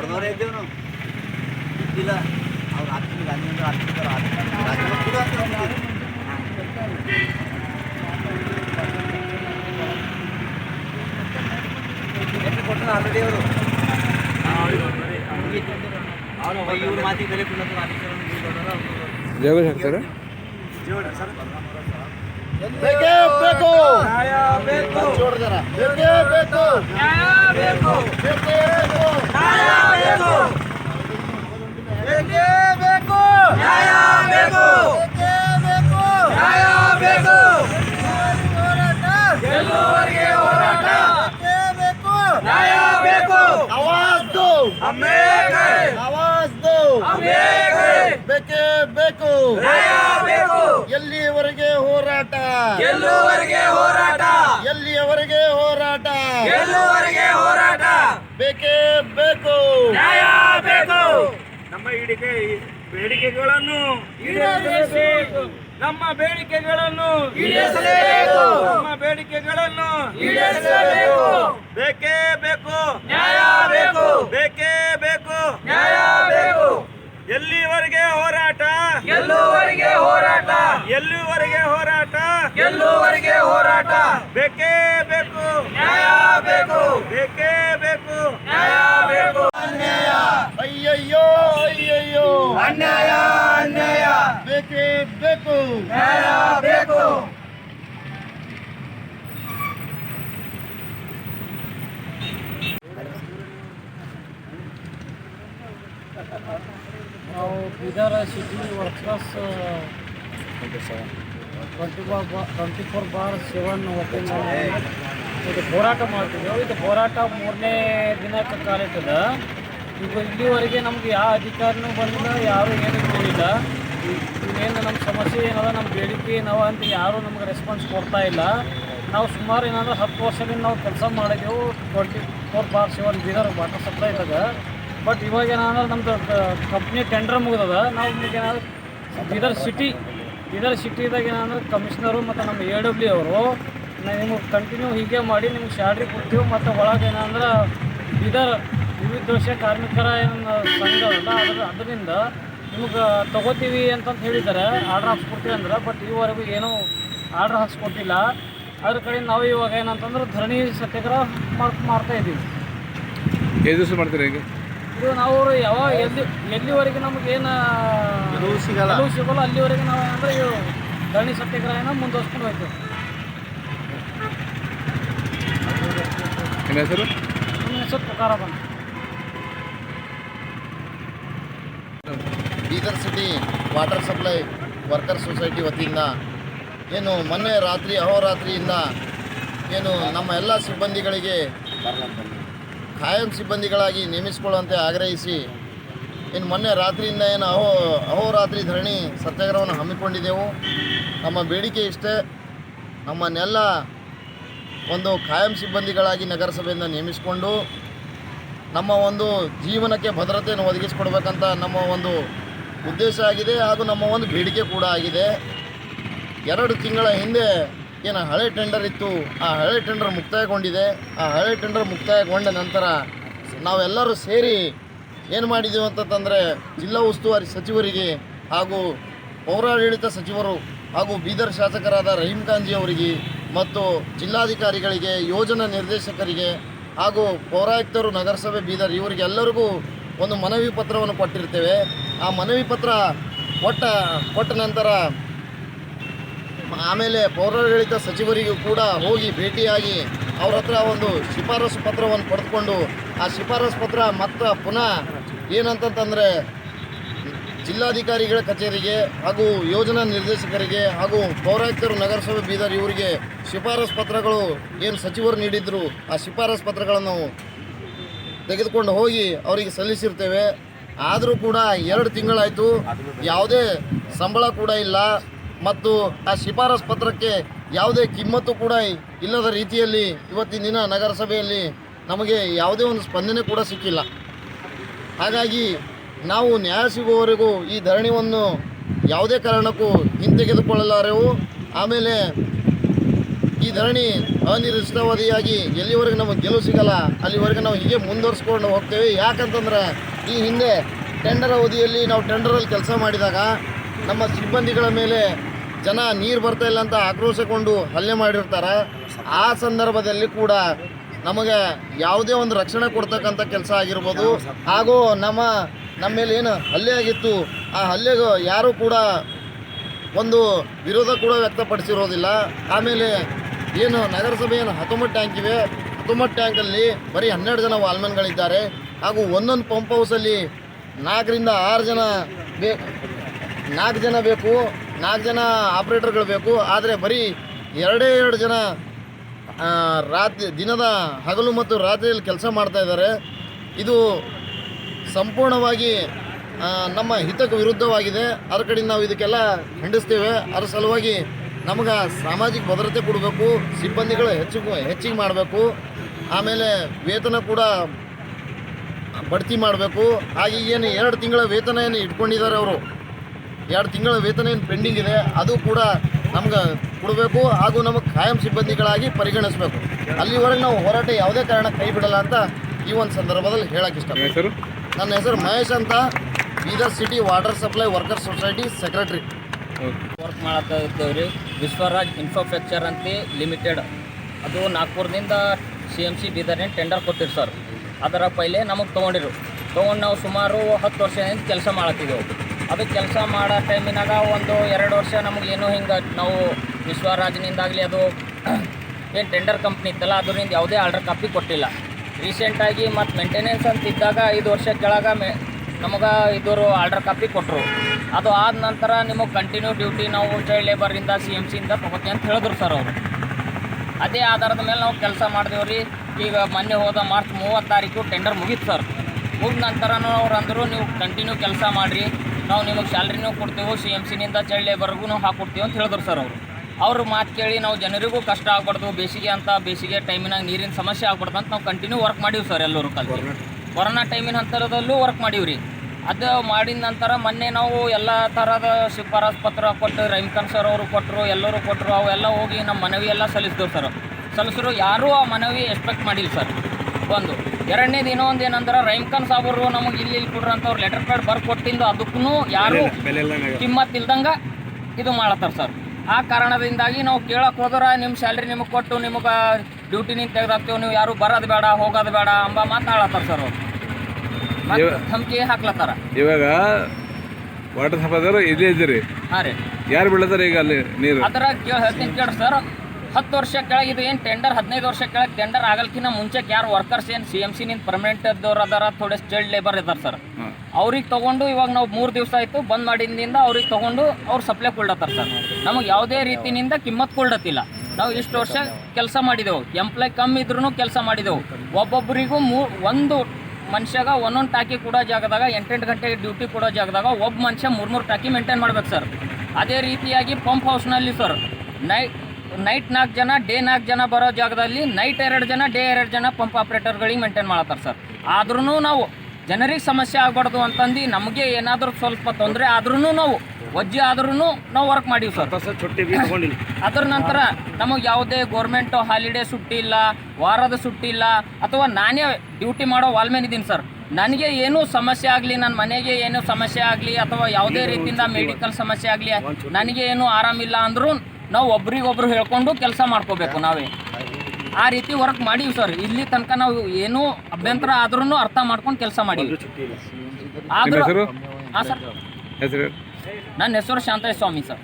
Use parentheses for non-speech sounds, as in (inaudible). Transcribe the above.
ಹೊಡೆದವರೇ ಇದ್ದೇವೆ ನಾವು ಇಲ್ಲ ಅವ್ರು ಹಾಕ್ತೀನಿ ಗಾಂಧಿ ಅಂದ್ರೆ ಹಾಕ್ತಿದ್ದಾರೆ ರಾಜ್ಯ ಕೂಡ ಎಷ್ಟು ಕೊಟ್ಟರು ಆಲ್ರೆಡಿ ಅವರು ಇವ್ರ ಮಾತಿಗೆ ಬೆಲೆ ಕೊಡ್ಲತ್ತಾರ ಆಫೀಸರ್ ಜಗದೀಶ್ ಸರ್ ಬೇಕೇ ಬೇಕು. ಜೋರ್ದಾರ. ಬೇಕೇ. ಬೇಕು ಬೇಕೇ. ಬೇಕು. ಬೇಕೇ ಬೇಕು. ಹೋರಾಟ. ಬೇಕೇ ಬೇಕು. ಆವಾಜ್ ದೋ ಆವಾಜ್ ದೋ ಬೇಕೇ ಬೇಕು. ಎಲ್ಲಿಯವರೆಗೆ ಹೋರಾಟ. ಗೆಲ್ಲುವರೆಗೆ ಹೋರಾಟ. ಎಲ್ಲಿಯವರೆಗೆ ಹೋರಾಟ? ಎಲ್ಲೂವರೆಗೆ ಹೋರಾಟ. ಬೇಕೇ ಬೇಕು. ನ್ಯಾಯ ಬೇಕು. ನಮ್ಮ ಹಿಡಿಕೆ ಬೇಡಿಕೆಗಳನ್ನು ಈಡೇರಿಸಬೇಕು. ನಮ್ಮ ಬೇಡಿಕೆಗಳನ್ನು ಈಡೇರಿಸಬೇಕು ನಮ್ಮ ಬೇಡಿಕೆಗಳನ್ನು ಈಡೇರಿಸಬೇಕು ಬೇಕೇ ಬೇಕು. ನ್ಯಾಯ ಬೇಕು. ಬೇಕೇ ಬೇಕು. ನ್ಯಾಯ ಬೇಕು. ಎಲ್ಲಿವರೆಗೆ ಹೋರಾಟ? ಎಲ್ಲೂವರೆಗೆ ಹೋರಾಟ? ಎಲ್ಲಿವರೆಗೆ ಹೋರಾಟ? ಎಲ್ಲೂವರೆಗೆ ಹೋರಾಟ? ಬೇಕೇ ಬೇಕು. ನ್ಯಾಯ ಬೇಕು. ಬೇಕೇ ಬೇಕು. ನ್ಯಾಯ ಬೇಕು. ಅನ್ಯಾಯ. ಅಯ್ಯಯ್ಯೋ ಅಯ್ಯಯ್ಯೋ. ಅನ್ಯಾಯ ಅನ್ಯಾಯ. ಬೇಕೇ ಬೇಕು. ನ್ಯಾಯ ಬೇಕು. ನಾವು Bidar city workers twenty twenty four bar seven ವತಿಯಿಂದ ಇದು ಹೋರಾಟ ಮಾಡ್ತಿದ್ದೆವು ಇದು ಹೋರಾಟ ಮೂರನೇ ದಿನಕ್ಕೆ ಕಾಲಿಟ್ಟದ ಈಗ ಇಲ್ಲಿವರೆಗೆ ನಮ್ಗೆ ಯಾವ ಅಧಿಕಾರಿನೂ ಬಂದಿಲ್ಲ, ಯಾರು ಏನು ಕೇಳಿಲ್ಲ ಏನು ನಮ್ಮ ಸಮಸ್ಯೆ ಏನದ ನಮ್ಮ ಬೇಡಿಕೆ ಏನವ ಅಂತ ಯಾರು ನಮ್ಗೆ ರೆಸ್ಪಾನ್ಸ್ ಕೊಡ್ತಾ ಇಲ್ಲ. ನಾವು ಸುಮಾರು ಏನಂದ್ರೆ ಹತ್ತು ವರ್ಷದಿಂದ ನಾವು ಕೆಲಸ ಮಾಡಿದೆವು. Twenty four bar seven Bidar water supply ಇದ್ದಾಗ. ಬಟ್ ಇವಾಗ ಏನಂದ್ರೆ ನಮ್ದು ಕಂಪ್ನಿ ಟೆಂಡರ್ ಮುಗಿದದ, ನಾವು ನಿಮಗೆ ಏನಾದ್ರು ಬೀದರ್ ಸಿಟಿ ಬೀದರ್ ಸಿಟಿದಾಗ ಏನಂದ್ರೆ ಕಮಿಷನರು ಮತ್ತು ನಮ್ಮ ಎ ಡಬ್ಲ್ಯೂ ಅವರು ನಿಮಗೆ ಕಂಟಿನ್ಯೂ ಹೀಗೆ ಮಾಡಿ ನಿಮ್ಗೆ ಸ್ಯಾಲ್ರಿ ಕೊಡ್ತೀವಿ ಮತ್ತು ಒಳಗೆ ಏನಂದ್ರೆ ಬೀದರ್ ವಿವಿಧ ದೋಷ ಕಾರ್ಮಿಕರ ಏನು ಸಂಘ ಅಲ್ಲ ಅದ್ರ ಅದರಿಂದ ನಿಮಗೆ ತಗೋತೀವಿ ಅಂತಂತ ಹೇಳಿದ್ದಾರೆ ಆರ್ಡ್ರ್ ಹಾಕ್ಸ್ಕೊಡ್ತೀವಿ ಅಂದ್ರೆ ಬಟ್ ಈವರೆಗೂ ಏನೂ ಆರ್ಡ್ರ್ ಹಾಕ್ಸ್ಕೊಟ್ಟಿಲ್ಲ. ಅದ್ರ ಕಡೆ ನಾವು ಇವಾಗ ಏನಂತಂದ್ರೆ ಧರಣಿ ಸತ್ಯಾಗ್ರಹ ಮಾಡ್ ಮಾಡ್ತಾ ಇದ್ದೀವಿ ಎಷ್ಟು ದಿವಸ ಮಾಡ್ತೀರಾ ಈಗ ಇದು ನಾವು ಯಾವ ಎಲ್ಲಿ ಎಲ್ಲಿವರೆಗೆ ನಮ್ಗೆ ಏನು ಸಿಗಲ್ಲ. ಸಿಗಲ್ಲ ಅಲ್ಲಿವರೆಗೆ ನಾವು ಏನಂದ್ರೆ ಇವು ಧರಣಿ ಸತ್ಯಾಗ್ರಹನ ಮುಂದುವರ್ಸ್ಕೊಂಡು ಹೋಯ್ತೇವೆ. ನಿಮ್ಮ ಹೆಸರು? ನಮ್ಮ ಹೆಸರು ಪ್ರಕಾರ ಬಂದು Bidar city water supply worker society ವತಿಯಿಂದ ಏನು ಮೊನ್ನೆ ರಾತ್ರಿ ಅಹೋರಾತ್ರಿಯಿಂದ ಏನು ನಮ್ಮ ಎಲ್ಲ ಸಿಬ್ಬಂದಿಗಳಿಗೆ ಖಾಯಂ ಸಿಬ್ಬಂದಿಗಳಾಗಿ ನೇಮಿಸಿಕೊಳ್ಳುವಂತೆ ಆಗ್ರಹಿಸಿ ಇನ್ನು ಮೊನ್ನೆ ರಾತ್ರಿಯಿಂದ ಏನು ಅಹೋ ಅಹೋರಾತ್ರಿ ಧರಣಿ ಸತ್ಯಾಗ್ರಹವನ್ನು ಹಮ್ಮಿಕೊಂಡಿದ್ದೆವು. ನಮ್ಮ ಬೇಡಿಕೆ ಇಷ್ಟೇ. ನಮ್ಮನ್ನೆಲ್ಲ ಒಂದು ಖಾಯಂ ಸಿಬ್ಬಂದಿಗಳಾಗಿ ನಗರಸಭೆಯಿಂದ ನೇಮಿಸಿಕೊಂಡು ನಮ್ಮ ಒಂದು ಜೀವನಕ್ಕೆ ಭದ್ರತೆಯನ್ನು ಒದಗಿಸಿಕೊಡ್ಬೇಕಂತ ನಮ್ಮ ಒಂದು ಉದ್ದೇಶ ಆಗಿದೆ ಹಾಗೂ ನಮ್ಮ ಒಂದು ಬೇಡಿಕೆ ಕೂಡ ಆಗಿದೆ. ಎರಡು ತಿಂಗಳ ಹಿಂದೆ ಏನು ಹಳೆ ಟೆಂಡರ್ ಇತ್ತು, ಆ ಹಳೆ ಟೆಂಡರ್ ಮುಕ್ತಾಯಗೊಂಡಿದೆ. ಆ ಹಳೆ ಟೆಂಡರ್ ಮುಕ್ತಾಯಗೊಂಡ ನಂತರ ನಾವೆಲ್ಲರೂ ಸೇರಿ ಏನು ಮಾಡಿದ್ದೀವಿ ಅಂತಂತಂದರೆ ಜಿಲ್ಲಾ ಉಸ್ತುವಾರಿ ಸಚಿವರಿಗೆ ಹಾಗೂ ಪೌರಾಡಳಿತ ಸಚಿವರು ಹಾಗೂ ಬೀದರ್ ಶಾಸಕರಾದ ರಹೀಂ ಖಾನ್ಜಿ ಅವರಿಗೆ ಮತ್ತು ಜಿಲ್ಲಾಧಿಕಾರಿಗಳಿಗೆ, ಯೋಜನಾ ನಿರ್ದೇಶಕರಿಗೆ ಹಾಗೂ ಪೌರಾಯುಕ್ತರು ನಗರಸಭೆ ಬೀದರ್ ಇವರಿಗೆಲ್ಲರಿಗೂ ಒಂದು ಮನವಿ ಪತ್ರವನ್ನು ಕೊಟ್ಟಿರ್ತೇವೆ. ಆ ಮನವಿ ಪತ್ರ ಕೊಟ್ಟ ಕೊಟ್ಟ ನಂತರ ಆಮೇಲೆ ಪೌರಾಡಳಿತ ಸಚಿವರಿಗೂ ಕೂಡ ಹೋಗಿ ಭೇಟಿಯಾಗಿ ಅವ್ರ ಹತ್ರ ಒಂದು ಶಿಫಾರಸು ಪತ್ರವನ್ನು ಪಡೆದುಕೊಂಡು, ಆ ಶಿಫಾರಸು ಪತ್ರ ಮತ್ತೆ ಪುನಃ ಏನಂತಂತಂದರೆ ಜಿಲ್ಲಾಧಿಕಾರಿಗಳ ಕಚೇರಿಗೆ ಹಾಗೂ ಯೋಜನಾ ನಿರ್ದೇಶಕರಿಗೆ ಹಾಗೂ ಪೌರಾಯುಕ್ತರು ನಗರಸಭೆ ಬೀದರ್ ಇವರಿಗೆ ಶಿಫಾರಸು ಪತ್ರಗಳು ಏನು ಸಚಿವರು ನೀಡಿದ್ರು, ಆ ಶಿಫಾರಸು ಪತ್ರಗಳನ್ನು ತೆಗೆದುಕೊಂಡು ಹೋಗಿ ಅವರಿಗೆ ಸಲ್ಲಿಸಿರ್ತೇವೆ. ಆದರೂ ಕೂಡ ಎರಡು ತಿಂಗಳಾಯಿತು. ಯಾವುದೇ ಸಂಬಳ ಕೂಡ ಇಲ್ಲ. ಮತ್ತು ಆ ಶಿಫಾರಸ್ ಪತ್ರಕ್ಕೆ ಯಾವುದೇ ಕಿಮ್ಮತ್ತು ಕೂಡ ಇಲ್ಲದ ರೀತಿಯಲ್ಲಿ ಇವತ್ತಿನ ದಿನ ನಗರಸಭೆಯಲ್ಲಿ ನಮಗೆ ಯಾವುದೇ ಒಂದು ಸ್ಪಂದನೆ ಕೂಡ ಸಿಕ್ಕಿಲ್ಲ. ಹಾಗಾಗಿ ನಾವು ನ್ಯಾಯ ಸಿಗುವವರೆಗೂ ಈ ಧರಣಿಯನ್ನು ಯಾವುದೇ ಕಾರಣಕ್ಕೂ ಹಿಂತೆಗೆದುಕೊಳ್ಳಲಾರೆವು. ಆಮೇಲೆ ಈ ಧರಣಿ ಅನಿರ್ದಿಷ್ಟಾವಧಿಯಾಗಿ ಎಲ್ಲಿವರೆಗೆ ನಮಗೆ ಗೆಲುವು ಸಿಗಲ್ಲ, ಅಲ್ಲಿವರೆಗೆ ನಾವು ಹೀಗೆ ಮುಂದುವರಿಸ್ಕೊಂಡು ಹೋಗ್ತೇವೆ. ಯಾಕಂತಂದ್ರೆ ಈ ಹಿಂದೆ ಟೆಂಡರ್ ಅವಧಿಯಲ್ಲಿ ನಾವು ಟೆಂಡರಲ್ಲಿ ಕೆಲಸ ಮಾಡಿದಾಗ ನಮ್ಮ ಸಿಬ್ಬಂದಿಗಳ ಮೇಲೆ ಜನ ನೀರು ಬರ್ತಾ ಇಲ್ಲ ಅಂತ ಆಕ್ರೋಶಗೊಂಡು ಹಲ್ಲೆ ಮಾಡಿರ್ತಾರೆ. ಆ ಸಂದರ್ಭದಲ್ಲಿ ಕೂಡ ನಮಗೆ ಯಾವುದೇ ಒಂದು ರಕ್ಷಣೆ ಕೊಡ್ತಕ್ಕಂಥ ಕೆಲಸ ಆಗಿರ್ಬೋದು. ಹಾಗೂ ನಮ್ಮ ನಮ್ಮ ಮೇಲೆ ಏನು ಹಲ್ಲೆ ಆಗಿತ್ತು, ಆ ಹಲ್ಲೆಗೂ ಯಾರೂ ಕೂಡ ಒಂದು ವಿರೋಧ ಕೂಡ ವ್ಯಕ್ತಪಡಿಸಿರೋದಿಲ್ಲ. ಆಮೇಲೆ ಏನು ನಗರಸಭೆ ಏನು ಹತ್ತೊಂಬತ್ತು ಟ್ಯಾಂಕ್ ಇವೆ ಹತ್ತೊಂಬತ್ತು ಟ್ಯಾಂಕಲ್ಲಿ ಬರೀ ಹನ್ನೆರಡು ಜನ ವಾಲ್ಮನ್ಗಳಿದ್ದಾರೆ. ಹಾಗೂ ಒಂದೊಂದು ಪಂಪ್ ಹೌಸಲ್ಲಿ ನಾಲ್ಕರಿಂದ ಆರು ಜನ ಬೇ ನಾಲ್ಕು ಜನ ಬೇಕು. ನಾಲ್ಕು ಜನ ಆಪ್ರೇಟರ್ಗಳು ಬೇಕು, ಆದರೆ ಬರೀ ಎರಡೇ ಎರಡು ಜನ ರಾತ್ರಿ, ದಿನದ ಹಗಲು ಮತ್ತು ರಾತ್ರಿಯಲ್ಲಿ ಕೆಲಸ ಮಾಡ್ತಾ ಇದ್ದಾರೆ. ಇದು ಸಂಪೂರ್ಣವಾಗಿ ನಮ್ಮ ಹಿತಕ್ಕೆ ವಿರುದ್ಧವಾಗಿದೆ. ಅದ್ರ ಕಡೆಯಿಂದ ನಾವು ಇದಕ್ಕೆಲ್ಲ ಖಂಡಿಸ್ತೇವೆ. ಅದರ ಸಲುವಾಗಿ ನಮಗೆ ಸಾಮಾಜಿಕ ಭದ್ರತೆ ಕೊಡಬೇಕು, ಸಿಬ್ಬಂದಿಗಳು ಹೆಚ್ಚು, ಹೆಚ್ಚಿಗೆ ಮಾಡಬೇಕು. ಆಮೇಲೆ ವೇತನ ಕೂಡ ಬಡ್ತಿ ಮಾಡಬೇಕು. ಹಾಗೆ ಏನು ಎರಡು ತಿಂಗಳ ವೇತನ ಏನು ಇಟ್ಕೊಂಡಿದ್ದಾರೆ ಅವರು. ಎರಡು ತಿಂಗಳ ವೇತನ ಏನು ಪೆಂಡಿಂಗ್ ಇದೆ ಅದು ಕೂಡ ನಮ್ಗೆ ಕೊಡಬೇಕು ಹಾಗೂ ನಮಗೆ ಖಾಯಂ ಸಿಬ್ಬಂದಿಗಳಾಗಿ ಪರಿಗಣಿಸಬೇಕು. ಅಲ್ಲಿವರೆಗೆ ನಾವು ಹೋರಾಟ ಯಾವುದೇ ಕಾರಣ ಕೈ ಬಿಡಲ್ಲ ಅಂತ ಈ ಒಂದು ಸಂದರ್ಭದಲ್ಲಿ ಹೇಳಕ್ಕೆ ಇಷ್ಟ ನನ್ನ ಹೆಸರು ಮಹೇಶ್ ಅಂತ. Bidar city water supply worker society secretary. Work ಮಾಡತ್ತಾ ಇದ್ದೇವೆ ರೀ ವಿಶ್ವರಾಜ್ ಇನ್ಫ್ರಾಸ್ಟ್ರಕ್ಚರ್ ಅಂತ ಲಿಮಿಟೆಡ್. ಅದು ನಾಗ್ಪುರದಿಂದ ಸಿ ಎಂ ಸಿ ಬೀದರ್ನೇ ಟೆಂಡರ್ ಕೊಟ್ಟಿರು ಸರ್. ಅದರ ಪೈಲೆ ನಮಗೆ ತೊಗೊಂಡಿರು. ತೊಗೊಂಡು ನಾವು ಸುಮಾರು ಹತ್ತು ವರ್ಷದಿಂದ ಕೆಲಸ ಮಾಡತ್ತಿದ್ದೆವು ಅದು ಕೆಲಸ ಮಾಡೋ ಟೈಮಿನಾಗ ಒಂದು ಎರಡು ವರ್ಷ ನಮಗೇನು ಹಿಂಗೆ ನಾವು ವಿಶ್ವರಾಜನಿಂದಾಗಲಿ ಅದು (clears throat) ಏನು ಟೆಂಡರ್ ಕಂಪ್ನಿ ಇತ್ತಲ್ಲ, ಅದರಿಂದ ಯಾವುದೇ ಆರ್ಡರ್ ಕಾಪಿ ಕೊಟ್ಟಿಲ್ಲ. ರೀಸೆಂಟಾಗಿ ಮತ್ತು ಮೇಂಟೆನೆನ್ಸ್ ಅಂತ ಇದ್ದಾಗ ಐದು ವರ್ಷ ಕೆಳಗ ಮೆ, ನಮಗೆ ಇದರು ಆರ್ಡರ್ ಕಾಪಿ ಕೊಟ್ಟರು ಅದು ಆದ ನಂತರ ನಿಮಗೆ ಕಂಟಿನ್ಯೂ ಡ್ಯೂಟಿ ನಾವು ಚೈಲ್ಡ್ ಲೇಬರಿಂದ ಸಿ ಎಂ ಸಿಯಿಂದ ತೊಗೋತೀವಿ ಅಂತ ಹೇಳಿದ್ರು ಸರ್ ಅವರು. ಅದೇ ಆಧಾರದ ಮೇಲೆ ನಾವು ಕೆಲಸ ಮಾಡಿದೆವು ರೀ. ಈಗ ಮೊನ್ನೆ ಹೋದ ಮಾರ್ಚ್ ಮೂವತ್ತು ತಾರೀಕು ಟೆಂಡರ್ ಮುಗೀತು ಸರ್ ಮುಗಿದ ನಂತರನೂ ಅವ್ರು ಅಂದರು, ನೀವು ಕಂಟಿನ್ಯೂ ಕೆಲಸ ಮಾಡಿರಿ. ನಾವು ನಿಮಗೆ ಸ್ಯಾಲ್ರಿನೂ ಕೊಡ್ತೇವೆ ಸಿ ಎಂ ಸಿನಿಂದ ಲೇಬರ್ಗೂ ನಾವು ಹಾಕ್ಕೊಡ್ತೀವಿ ಅಂತ ಹೇಳಿದ್ರು ಸರ್ ಅವರು. ಅವ್ರ ಮಾತು ಕೇಳಿ ನಾವು ಜನರಿಗೂ ಕಷ್ಟ ಆಗ್ಬಾರ್ದು ಬೇಸಿಗೆ ಅಂತ ಬೇಸಿಗೆ ಟೈಮಿನಾಗ ನೀರಿನ ಸಮಸ್ಯೆ ಆಗ್ಬಾರ್ದು ಅಂತ ನಾವು ಕಂಟಿನ್ಯೂ ವರ್ಕ್ ಮಾಡೀವಿ ಸರ್ ಎಲ್ಲರೂ ಕಲ್ತು. ಕೊರೋನಾ ಟೈಮಿನ ಹಂತರದಲ್ಲೂ ವರ್ಕ್ ಮಾಡೀವಿ ರೀ. ಅದು ಮಾಡಿದ ನಂತರ ಮೊನ್ನೆ ನಾವು ಎಲ್ಲ ಥರದ ಶಿಫಾರಸ್ ಪತ್ರ ಕೊಟ್ಟು ರೈಮ್ಕನ್ ಸರ್ ಅವರು ಕೊಟ್ಟರು ಎಲ್ಲರೂ ಕೊಟ್ಟರು ಅವೆಲ್ಲ ಹೋಗಿ ನಮ್ಮ ಮನವಿ ಎಲ್ಲ ಸಲ್ಲಿಸಿದ್ರು ಸರ್. ಸಲ್ಲಿಸಿದ್ರು ಯಾರೂ ಆ ಮನವಿ ಎಕ್ಸ್ಪೆಕ್ಟ್ ಮಾಡಿಲ್ಲ ಸರ್. ಒಂದು ದಿನ ಒಂದು ಏನಂದ್ರೆ ರೈಮ್ಕನ್ ಸಾಬರು ನಮಗೆ ಇಲ್ಲಿ ಇಲ್ಲಿ ಕೊಡ್ರಿ ಅಂತ ಅವ್ರು ಲೆಟರ್ ಕಾರ್ಡ್ ಬರ್ದು ಕೊಟ್ಟಿದ್ದು ಅದಕ್ಕೂ ಯಾರು ಕಿಮ್ಮತ್ ಇಲ್ದಂಗೆ ಇದು ಮಾಡತ್ತಾರ ಸರ್. ಆ ಕಾರಣದಿಂದಾಗಿ ನಾವು ಕೇಳಕ್ಕೆ ಹೋದ್ರೆ ನಿಮ್ಮ ಸ್ಯಾಲ್ರಿ ನಿಮಗೆ ಕೊಟ್ಟು ನಿಮಗೆ ಡ್ಯೂಟಿನಿಂದ ತೆಗೆದಾಕ್ತೇವೆ ನೀವು ಯಾರು ಬರೋದು ಬೇಡ ಹೋಗೋದು ಬೇಡ ಅಂಬ ಮಾತಾಡತ್ತಾರ ಸರ್ ಅವ್ರು. ಧಮಕಿ ಹಾಕ್ಲತ್ತಾರ. ಇವಾಗ ವಾಟರ್ ಸಪ್ಲೈದವರು ಇಲ್ಲೇ ಇದ್ದೀರಿ. ಹಾಂ ರೀ. ಯಾರು ಬೀಳತ್ತಾರ ಈಗ ಅಲ್ಲಿ ನೀರು? ಅದರ ಕೇಳ ಹೇಳ್ತೀನಿ ಕೇಳಿ ಸರ್. ಹತ್ತು ವರ್ಷ ಕೆಳಗೆ ಇದು ಏನು ಟೆಂಡರ್ ಹದಿನೈದು ವರ್ಷ ಕೆಳಗೆ ಟೆಂಡರ್ ಆಗಲ್ಕಿನ್ನ ಮುಂಚೆ ಯಾರು ವರ್ಕರ್ಸ್ ಏನು ಸಿ ಎಂ ಸಿ ನಿಂದ ಪರ್ಮನೆಂಟ್ ಇದ್ದವ್ರು ಅದಾರ ಥೋಡೆ ಚೈಲ್ಡ್ ಲೇಬರ್ ಇದ್ದಾರೆ ಸರ್ ಅವ್ರಿಗೆ ತೊಗೊಂಡು ಇವಾಗ ನಾವು ಮೂರು ದಿವಸ ಆಯಿತು ಬಂದ್ ಮಾಡಿದಿಂದ ಅವ್ರಿಗೆ ತೊಗೊಂಡು ಅವ್ರು ಸಪ್ಲೈ ಕೊಡ್ಲತ್ತಾರ ಸರ್ ನಮಗೆ ಯಾವುದೇ ರೀತಿಯಿಂದ ಕಿಮ್ಮತ್ ಕೊಡ್ಲತ್ತಿಲ್ಲ. ನಾವು ಇಷ್ಟು ವರ್ಷ ಕೆಲಸ ಮಾಡಿದೆವು. ಎಂಪ್ಲಾಯ್ ಕಮ್ಮಿ ಇದ್ರೂ ಕೆಲಸ ಮಾಡಿದೆವು. ಒಬ್ಬೊಬ್ಬರಿಗೂ ಮೂ ಒಂದು ಮನುಷ್ಯಾಗ ಒಂದೊಂದು ಟಾಕಿ ಕೊಡೋ ಜಾಗದಾಗ ಎಂಟೆಂಟು ಗಂಟೆಗೆ ಡ್ಯೂಟಿ ಕೊಡೋ ಜಾಗದಾಗ ಒಬ್ಬ ಮನುಷ್ಯ ಮೂರು ಮೂರು ಟಾಕಿ ಮೇಂಟೈನ್ ಮಾಡ್ಬೇಕು ಸರ್ ಅದೇ ರೀತಿಯಾಗಿ ಪಂಪ್ ಹೌಸ್ನಲ್ಲಿ ಸರ್ ನೈಟ್ ನೈಟ್ ನಾಲ್ಕು ಜನ ಡೇ ನಾಲ್ಕು ಜನ ಬರೋ ಜಾಗದಲ್ಲಿ ನೈಟ್ ಎರಡು ಜನ ಡೇ ಎರಡು ಜನ ಪಂಪ್ ಆಪ್ರೇಟರ್ಗಳಿಗೆ ಮೇಂಟೈನ್ ಮಾಡ್ತಾರೆ ಸರ್. ಆದ್ರೂ ನಾವು ಜನರಿಗೆ ಸಮಸ್ಯೆ ಆಗ್ಬಾರ್ದು ಅಂತಂದು ನಮಗೆ ಏನಾದರೂ ಸ್ವಲ್ಪ ತೊಂದರೆ ಆದ್ರೂ ನಾವು ವಜ್ಜೆ ಆದ್ರೂ ನಾವು ವರ್ಕ್ ಮಾಡೀವಿ ಸರ್. ಅದ್ರ ನಂತರ ನಮಗೆ ಯಾವುದೇ ಗೌರ್ಮೆಂಟ್ ಹಾಲಿಡೇ ಸುಟ್ಟಿ ಇಲ್ಲ ವಾರದ ಸುಟ್ಟಿ ಇಲ್ಲ ಅಥವಾ ನಾನೇ ಡ್ಯೂಟಿ ಮಾಡೋ ವಾಲ್ಮೇನ್ ಇದ್ದೀನಿ ಸರ್. ನನಗೆ ಏನೂ ಸಮಸ್ಯೆ ಆಗಲಿ ನನ್ನ ಮನೆಗೆ ಏನೂ ಸಮಸ್ಯೆ ಆಗಲಿ ಅಥವಾ ಯಾವುದೇ ರೀತಿಯಿಂದ ಮೆಡಿಕಲ್ ಸಮಸ್ಯೆ ಆಗಲಿ ನನಗೆ ಏನೂ ಆರಾಮಿಲ್ಲ ಅಂದರೂ ನಾವು ಒಬ್ರಿಗೊಬ್ರು ಹೇಳ್ಕೊಂಡು ಕೆಲಸ ಮಾಡ್ಕೋಬೇಕು ನಾವೇ. ಆ ರೀತಿ ವರ್ಕ್ ಮಾಡೀವಿ ಸರ್ ಇಲ್ಲಿ ತನಕ ನಾವು ಏನೂ ಅಭ್ಯಂತರ ಆದ್ರೂ ಅರ್ಥ ಮಾಡ್ಕೊಂಡು ಕೆಲಸ ಮಾಡೀವಿ. ಆದ್ರೂ ಹಾಂ ಸರ್ ಹೆಸರು ನನ್ನ ಹೆಸರು ಶಾಂತಯ್ಯ ಸ್ವಾಮಿ ಸರ್